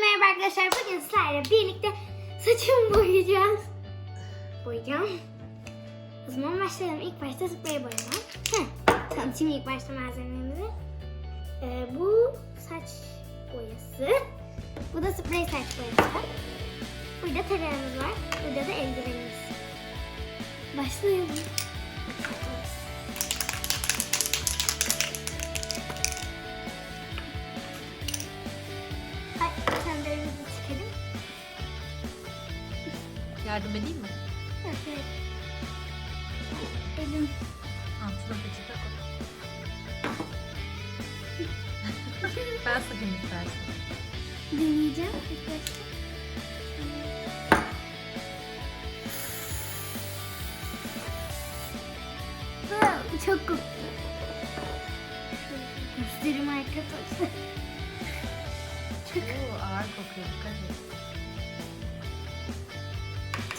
merhaba arkadaşlar. Bugün sizlerle birlikte saçımı boyayacağız. Boyayacağım. O zaman başlayalım. İlk başta sprey boyama. Tanıtayım ilk başta malzemelerimizi. Ee, bu saç boyası. Bu da sprey saç boyası. Burada tarağımız var. Burada da eldivenimiz. Başlayalım. Yardım edeyim mi? Evet. Elim. Altına peçete koy. ben sıkayım istersen. Deneyeceğim Çok koktu. Göstereyim arkadaşlar. Oo, ağır kokuyor. Dikkat et.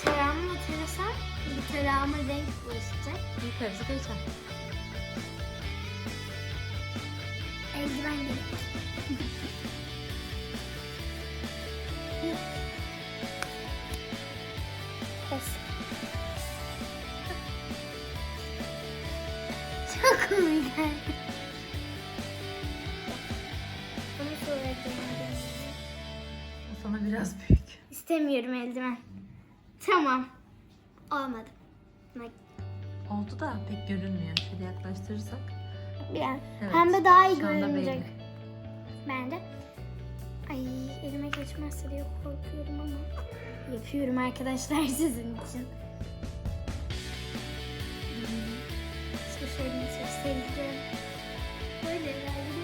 Tarağımla tarasam bir tarağıma renk bulaşacak. Yukarısı geçer. Eldiven gerek. Çok komik. O sana biraz büyük. İstemiyorum eldiven. Tamam. Olmadı. Oldu da pek görünmüyor. Şöyle yaklaştırırsak. Biraz. Evet, Pembe daha iyi şu anda görünecek. belli. Ben de. Ay elime geçmezse diye korkuyorum ama. Yapıyorum arkadaşlar sizin için. Şu şeyini çok sevdim. Böyle verdim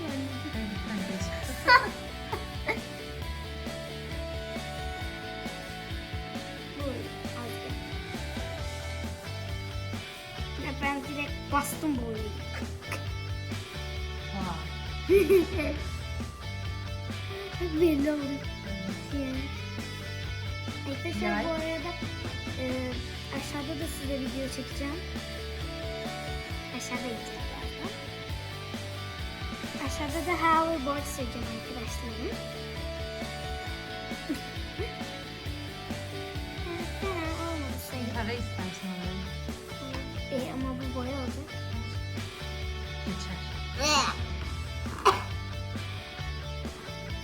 belli oldu. Yani. Arkadaşlar bu arada e, aşağıda da size video çekeceğim. Aşağıda gidecek birazdan. Aşağıda da hoverboard çekeceğim arkadaşlarım.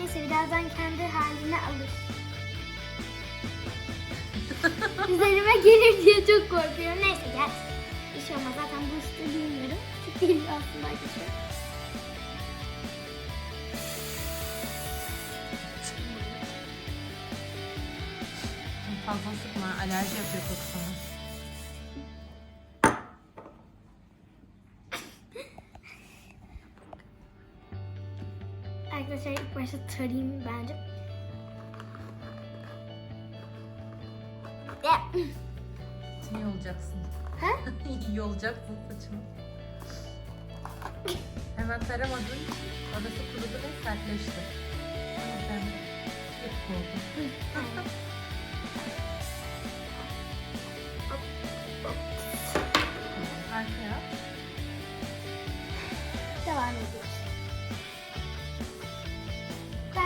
Neyse birazdan kendi haline alır. Üzerime gelir diye çok korkuyorum. Neyse gel. Bir şey olmaz zaten bu üstü bilmiyorum. Çok değil aslında arkadaşlar. Fazla sıkma. Alerji yapıyor koku başta tarayayım bence. Ya. Sen iyi olacaksın. Ha? iyi olacaksın saçını. Hemen taramadığın için orası kurudu ve sertleşti. Sen hep oldu.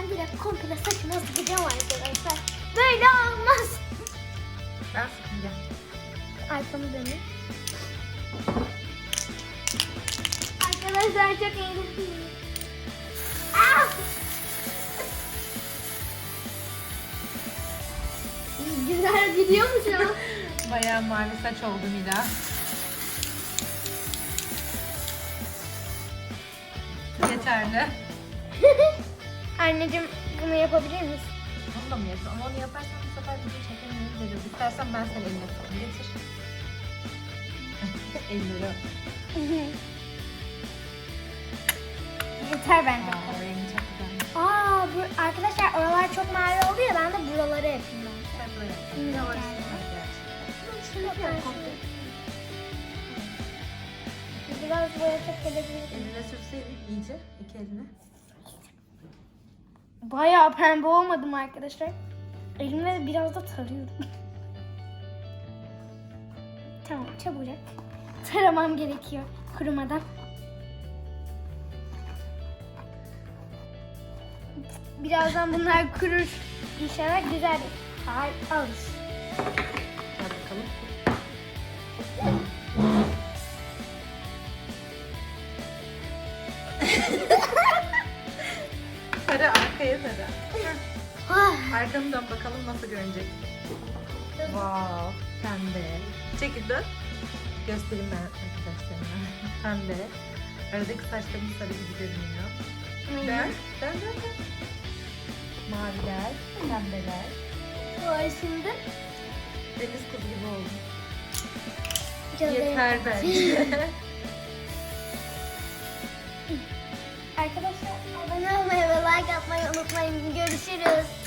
Ben direkt komple saçıma sıkacağım arkadaşlar. Böyle olmaz. Ben gel. Arkamı dönün. Arkadaşlar çok eğlenceli. Ah! Güzel gidiyor mu şu an? Bayağı mavi saç oldu Mila. Yeterli. Anneciğim bunu yapabilir misin? Onu da mı yapıyorsun? Ama onu yaparsan bu sefer video çekemeyiz dedim. İstersen ben seni eline tutayım. Getir. 50 lira. Yeter bence. Aa, rengi çok güzelmiş. Aa, bu, arkadaşlar oralar çok mavi oldu ya ben de buraları yapayım ben. Sen böyle yap. Hmm, Yavaş yavaş. Şunu Biraz boya çok gelebilir. Eline sürseydin iyice iki eline. Bayağı pembe olmadım arkadaşlar. Elimle biraz da tarıyorum. tamam çabucak. Taramam gerekiyor kurumadan. birazdan bunlar kurur. İnşallah güzel bir hal alır. Arkanı dön bakalım nasıl görünecek. Wow, pembe. Çekil dön. Göstereyim ben arkadaşlarıma. Pembe. Aradaki saçlarım sarı gibi görünüyor. Dön, dön, dön, dön. Maviler, pembeler. Vay şimdi. Deniz kuzu gibi oldu. Canım. Yeter bence. Arkadaşlar abone olmayı ve like atmayı unutmayın. Görüşürüz.